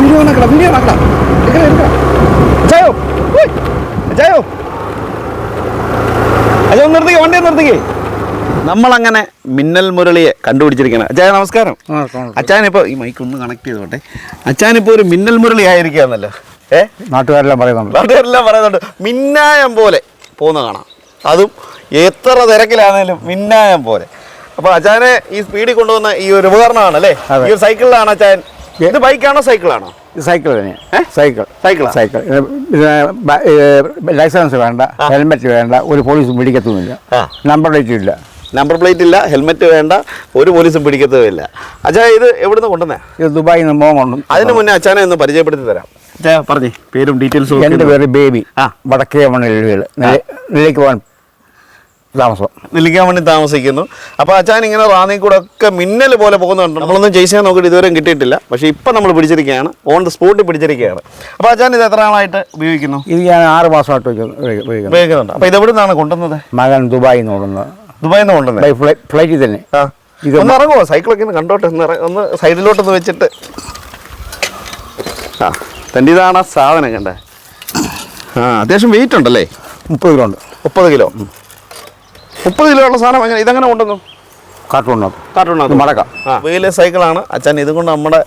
Video ആക്കടാ video ഉയ്. അച്ചായോ അച്ഛൻ ഒന്ന് നിർത്തിക്കേ വണ്ടി നിർത്തിക്കേ. നമ്മളങ്ങനെ മിന്നൽ മുരളിയെ കണ്ടുപിടിച്ചിരിക്കണം അച്ചായ നമസ്കാരം. അച്ചാനിപ്പോ ഈ മൈക്ക് ഒന്ന് കണക്ട് ചെയ്തോട്ടെ. അച്ചാനിപ്പോ ഒരു മിന്നൽ മുരളി ആയിരിക്കാന്നല്ലോ ഏ? നാട്ടുകാരെല്ലാം പറയുന്നുണ്ട്. നാട്ടുകാരെല്ലാം പറയുന്നുണ്ട്. മിന്നായം പോലെ പോകുന്ന കാണാം. അതും എത്ര തിരക്കിലാണേലും മിന്നായം പോലെ. അപ്പൊ അച്ചാനെ ഈ സ്പീഡിൽ കൊണ്ടുവന്ന ഈ ഒരു ഉപകരണമാണ് അല്ലേ ഈ ഒരു സൈക്കിളിലാണ് അച്ചാൻ ഇത് ബൈക്കാണോ സൈക്കിളാണോ? ഇത് സൈക്കിൾ തന്നെ. സൈക്കിൾ. സൈക്കിൾ? സൈക്കിൾ ലൈസൻസ് വേണ്ട ഹെൽമെറ്റ് വേണ്ട ഒരു പോലീസും പിടിക്കത്തുമില്ല നമ്പർ പ്ലേറ്റ് ഇല്ല. നമ്പർ പ്ലേറ്റ് ഇല്ല ഹെൽമെറ്റ് വേണ്ട ഒരു പോലീസും പിടിക്കത്തുമില്ല അച്ഛാ ഇത് എവിടുന്ന് കൊണ്ടുവന്നേ? ഇത് ദുബായിൽ നിന്ന് മോൻ കൊണ്ടു അതിന് മുന്നേ അച്ഛനെ ഒന്ന് പരിചയപ്പെടുത്തി തരാം. അച്ഛാ പറഞ്ഞേ പേരും ഡീറ്റെയിൽസും എന്റെ പേര് ബേബി. ആ. വടക്കേ മണ്ണിൽ വീട് നെല്ലിക്ക് പോകാൻ താമസം. നെല്ലിക്കാൻ വേണ്ടി താമസിക്കുന്നു. അപ്പോൾ അച്ഛൻ ഇങ്ങനെ റാന്നി കൂടെ ഒക്കെ മിന്നൽ പോലെ പോകുന്നുണ്ട്. നമ്മളൊന്നും ചെയ്യാൻ നോക്കിയിട്ട് ഇതുവരെ കിട്ടിയിട്ടില്ല. പക്ഷേ ഇപ്പം നമ്മൾ പിടിച്ചിരിക്കുകയാണ്. ഓൺ ദ സ്പോട്ടിൽ പിടിച്ചിരിക്കുകയാണ്. അപ്പോൾ അച്ഛൻ ഇത് എത്ര നാളായിട്ട് ഉപയോഗിക്കുന്നു? ഇത് ഞാൻ ആറ് മാസമായിട്ട് ഉപയോഗിക്കുന്നു- ഉപയോഗിക്കുന്നു. ഉപയോഗിക്കുന്നുണ്ട്. അപ്പോൾ ഇതെവിടെ നിന്നാണ് കൊണ്ടുവന്നത്? മകൻ ദുബായിൽ നിന്ന് കൊണ്ടുവന്നത് ദുബായിൽ നിന്ന് കൊണ്ടുവന്നത് ഫ്ലൈറ്റിൽ തന്നെ. ആ. ഒന്ന് ഇറങ്ങുമോ സൈക്കിളൊക്കെ ഒന്ന് കണ്ടോട്ടെ. ഒന്ന് ഒന്ന് സൈഡിലോട്ടൊന്ന് വെച്ചിട്ട്. ആ തന്റെ ഇതാണ് സാധനം കണ്ടേ. ആ അത്യാവശ്യം വെയിറ്റ് ഉണ്ടല്ലേ? മുപ്പത് കിലോ ഉണ്ട്. മുപ്പത് കിലോ. മുപ്പത് കിലോ ഉള്ള സാധനം ഇതെങ്ങനെ കൊണ്ടുവന്നു? കാർട്ടൂണിനകത്ത്. കാർട്ടൂണാണ് മടക്ക. വെയിലെ സൈക്കിളാണ് അച്ഛൻ ഇതും കൊണ്ട് നമ്മുടെ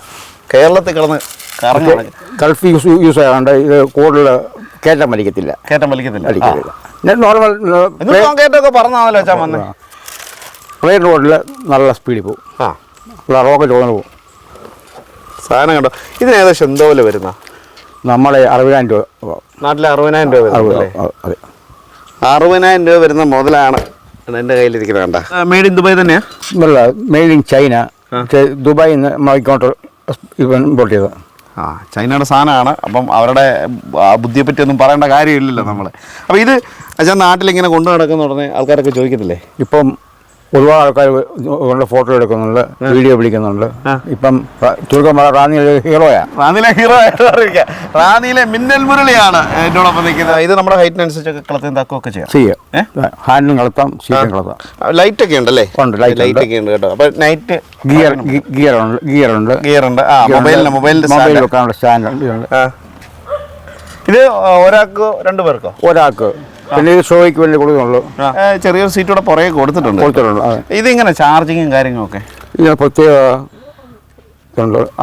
കേരളത്തിൽ കിടന്ന് കറങ്ങി ഗൾഫ് യൂസ് യൂസ് ചെയ്യാണ്ട് ഇത് കൂടുതൽ കയറ്റം വലിക്കത്തില്ല. കയറ്റം വലിക്കത്തില്ല. വലിക്കത്തില്ല ഞാൻ നോർമൽ കയറ്റമൊക്കെ പറഞ്ഞാണല്ലോ അച്ഛൻ വന്ന്. പ്ലെയിൻ റോഡിൽ നല്ല സ്പീഡിൽ പോകും ആ. റോക്കറ്റ് പോകുന്ന പോകും സാധനം കണ്ടോ? ഇതിന് ഏകദേശം എന്തോ പോലെ വരുന്ന? നമ്മളെ അറുപതിനായിരം രൂപ നാട്ടിലെ അറുപതിനായിരം രൂപ അറുപതിനായിരം രൂപ വരുന്ന മുതലാണ് എന്റെ കയ്യിലിരിക്കുന്ന കണ്ട? മെയ്ഡ് ഇൻ ദുബായ് തന്നെയാ? നല്ല മെയ്ഡ് ഇൻ ചൈന. ദുബായിൽ നിന്ന് നമ്മൾ ഇമ്പോർട്ട് ചെയ്തത്. ആ ചൈനയുടെ സാധനമാണ്. അപ്പം അവരുടെ ബുദ്ധിയെ പറ്റി ഒന്നും പറയേണ്ട കാര്യമില്ലല്ലോ നമ്മൾ അപ്പോൾ ഇത് അച്ഛൻ നാട്ടിലിങ്ങനെ കൊണ്ടു നടക്കുന്ന ഉടനെ ആൾക്കാരൊക്കെ ചോദിക്കത്തില്ലേ? ഇപ്പം ഒരുപാട് ആൾക്കാർ കൊണ്ട് ഫോട്ടോ എടുക്കുന്നുണ്ട് വീഡിയോ പിടിക്കുന്നുണ്ട്. ഇപ്പം ചുരുക്കം പറഞ്ഞാൽ റാന്നി ഹീറോയാ. റാന്നിയിലെ ഹീറോ റാന്നിയിലെ മിന്നൽ മുരളിയാണ് എന്നോടൊപ്പം നിൽക്കുന്നത്. ഇത് നമ്മുടെ ഹൈറ്റിനനുസരിച്ചൊക്കെ കളത്തും തക്കൊക്കെ ചെയ്യാം. ചെയ്യാം ഹാൻഡും കളത്താം സീറ്റും കളത്താം. ലൈറ്റ് ഒക്കെ ഉണ്ടല്ലേ ഉണ്ട്. ലൈറ്റ് ഒക്കെ ഉണ്ട് കേട്ടോ. അപ്പോൾ നൈറ്റ് ഗിയർ ഗിയർ ഉണ്ട് ഗിയർ ഉണ്ട് ഗിയർ ഉണ്ട് ആ മൊബൈലിന് മൊബൈലിന്റെ മൊബൈൽ വെക്കാനുള്ള സ്റ്റാൻഡ് ഉണ്ട് ഇത് ഒരാൾക്ക് രണ്ടു പേർക്കോ? ഒരാൾക്ക് പിന്നെ ഇത് ഷോയ്ക്ക് വേണ്ടി കൊടുക്കുന്നുള്ളൂ. ചെറിയൊരു സീറ്റ് കൂടെ പുറകെ കൊടുത്തിട്ടുണ്ട്. കൊടുത്തിട്ടുണ്ട് ഇതിങ്ങനെ ചാർജിങ്ങും കാര്യങ്ങളൊക്കെ? ഇങ്ങനെ പ്രത്യേക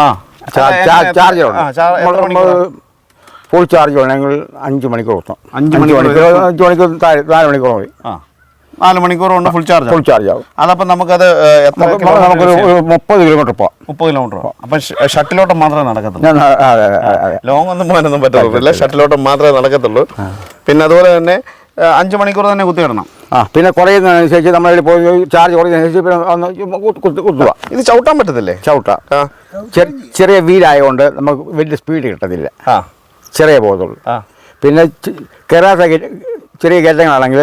ആ. ചാർജർ? ഫുൾ ചാർജ് വേണമെങ്കിൽ അഞ്ച് മണിക്കൂർ കൊടുക്കാം. അഞ്ച് മണിക്കൂർ അഞ്ച് മണിക്കൂർ നാല് മണിക്കൂർ മതി. ആ. നാല് മണിക്കൂർ കൊണ്ട് ഫുൾ ചാർജ് ഫുൾ ചാർജ് ആവും. അതപ്പോൾ നമുക്കത് നമുക്കൊരു മുപ്പത് കിലോമീറ്റർ പോവാം. മുപ്പത് കിലോമീറ്റർ അപ്പം ഷട്ടിലോട്ടം മാത്രമേ നടക്കത്തുള്ളൂ. ലോങ് ഒന്നും പോകാനൊന്നും പറ്റത്തില്ല. ഷട്ടിലോട്ടം മാത്രമേ നടക്കത്തുള്ളൂ. പിന്നെ അതുപോലെ തന്നെ അഞ്ച് മണിക്കൂർ തന്നെ കുത്തിയിടണം ആ പിന്നെ കുറയുന്നതനുസരിച്ച് നമ്മൾ പോയി ചാർജ് കുറയുന്നതനുസരിച്ച് പിന്നെ ഒന്ന് കുത്തുക. ഇത് ചവിട്ടാൻ പറ്റത്തില്ലേ? ചവിട്ട. ചെറിയ വീലായതുകൊണ്ട് നമുക്ക് വലിയ സ്പീഡ് കിട്ടത്തില്ല. ആ. ചെറിയ പോകത്തുള്ളൂ ആ. പിന്നെ കയറാത്ത ചെറിയ കയറ്റങ്ങളാണെങ്കിൽ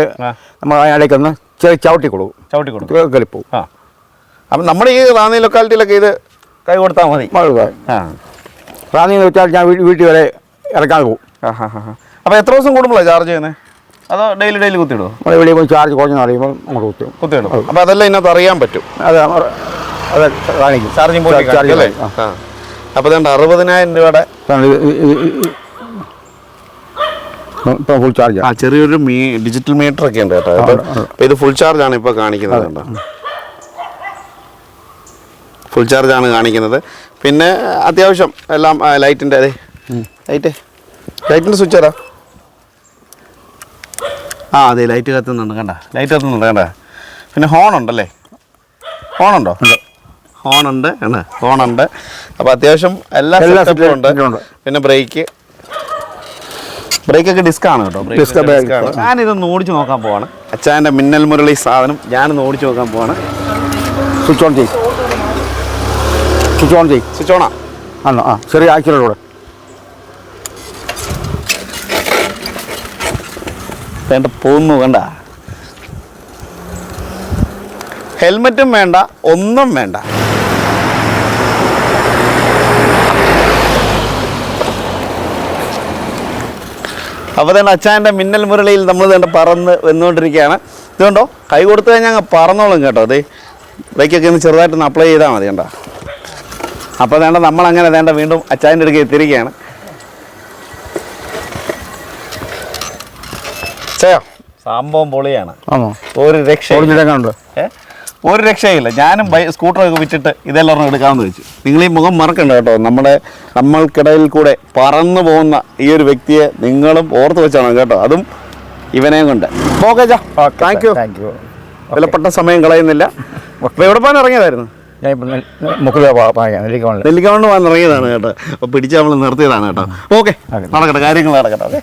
നമ്മൾ അതിനിടയ്ക്കൊന്ന് ചെറിയ ചവിട്ടി കൊടുക്കും. ചവിട്ടി കൊടുക്കും. കളിപ്പോ. ആ. അപ്പം നമ്മുടെ ഈ റാന്നി ലൊക്കാലിറ്റിയിലൊക്കെ ഇത് കൈ കൊടുത്താൽ മതി. ആ. റാന്നി എന്ന് വെച്ചാൽ ഞാൻ വീട്ടിൽ വരെ ഇറക്കാൻ പോകും. ആ ഹാ ഹാ അപ്പോൾ എത്ര ദിവസം കൂടുമ്പോഴാണ് ചാർജ് ചെയ്യുന്നത്? അതോ ഡെയിലി ഡെയിലി കുത്തിയിടുമോ നമ്മൾ വെളിയിൽ പോയി ചാർജ് കുറഞ്ഞെന്ന് അറിയുമ്പോൾ അങ്ങോട്ട് കുത്തും കുത്തിയിടും. അപ്പോൾ അതെല്ലാം ഇതിനകത്ത് അറിയാൻ പറ്റും. അതെ അതെ കാണിക്കും. ചാർജിങ് പോയി ചാർജ് അല്ലേ? അപ്പോൾ ഇതുണ്ട് അറുപതിനായിരം രൂപയുടെ ഇപ്പം ഫുൾ ചാർജ് ആ. ചെറിയൊരു മീ ഡിജിറ്റൽ മീറ്റർ ഒക്കെ ഉണ്ട് കേട്ടോ. ഇപ്പം ഇത് ഫുൾ ചാർജ് ആണ് ഇപ്പോൾ കാണിക്കുന്നത് കേട്ടോ. ഫുൾ ചാർജ് ആണ് കാണിക്കുന്നത്. പിന്നെ അത്യാവശ്യം എല്ലാം ലൈറ്റിന്റെ അതെ. ലൈറ്റ് ലൈറ്റിന്റെ സ്വിച്ച് ഏതാ? ആ അതെ ലൈറ്റ് കത്തുന്നുണ്ട് കണ്ട. ലൈറ്റ് കത്തുന്നുണ്ട് കണ്ട. പിന്നെ ഹോൺ ഉണ്ടല്ലേ? ഹോൺ ഉണ്ടോ? ഹോൺ ഉണ്ട് ആണ് ഹോൺ ഉണ്ട്. അപ്പോൾ അത്യാവശ്യം എല്ലാ സെറ്റപ്പും ഉണ്ട്. പിന്നെ ബ്രേക്ക് ബ്രേക്കൊക്കെ ഡിസ്ക് ആണ് കേട്ടോ. ഡിസ്ക് ആണ്. ഞാനിതൊന്ന് ഓടിച്ച് നോക്കാൻ പോവാണ്. അച്ഛന്റെ മിന്നൽ മുരളി സാധനം ഞാനൊന്ന് ഓടിച്ച് നോക്കാൻ പോവാണ്. സ്വിച്ച് ഓൺ ചെയ്യും. സ്വിച്ച് ഓൺ ചെയ്യും. സ്വിച്ച് ഓണാ ആണോ ആ ചെറിയ ആക്സിഡന്റോടെ വേണ്ട പോകുന്നു വേണ്ട ഹെൽമെറ്റും വേണ്ട ഒന്നും വേണ്ട. അപ്പോൾ തന്നെ അച്ഛന്റെ മിന്നൽ മുരളിയിൽ നമ്മൾ തന്നെ പറന്ന് വന്നുകൊണ്ടിരിക്കുകയാണ്. ഇതുകൊണ്ടോ കൈ കൊടുത്തു കഴിഞ്ഞാൽ അങ്ങ് പറന്നോളും കേട്ടോ അതെ ബൈക്കൊക്കെ ഒന്ന് ചെറുതായിട്ടൊന്ന് അപ്ലൈ ചെയ്താൽ മതി കേട്ടോ അപ്പോൾ വേണ്ട നമ്മളങ്ങനെ വേണ്ട വീണ്ടും അച്ചായന്റെ അടുക്ക് എത്തിയിരിക്കുകയാണ്. സംഭവം പൊളിയാണ്. ഒരു രക്ഷ? ഒരു രക്ഷയില്ല. ഞാനും ബൈ സ്കൂട്ടറൊക്കെ വിറ്റിട്ട് ഇതെല്ലാം എടുക്കാമെന്ന് വെച്ചു. നിങ്ങൾ ഈ മുഖം മറക്കണ്ട കേട്ടോ. നമ്മുടെ നമ്മൾക്കിടയിൽ കൂടെ പറന്നു പോകുന്ന ഈ ഒരു വ്യക്തിയെ നിങ്ങളും ഓർത്ത് വെച്ചാണ് കേട്ടോ. അതും ഇവനെയും കൊണ്ട്. ഓക്കെ ചാ താങ്ക് യു താങ്ക് യു വിലപ്പെട്ട സമയം കളയുന്നില്ല. എവിടെ പോകാൻ ഇറങ്ങിയതായിരുന്നു? ഞാൻ ഇപ്പം മുക്കിൽ പറയാം നെല്ലിക്കോണിൽ നെല്ലിക്ക കൊണ്ട് പോകാൻ ഇറങ്ങിയതാണ് കേട്ടോ. അപ്പോൾ പിടിച്ച് നമ്മൾ നിർത്തിയതാണ് കേട്ടോ. ഓക്കെ. നടക്കട്ടെ. കാര്യങ്ങൾ നടക്കട്ടെ. ഓക്കെ.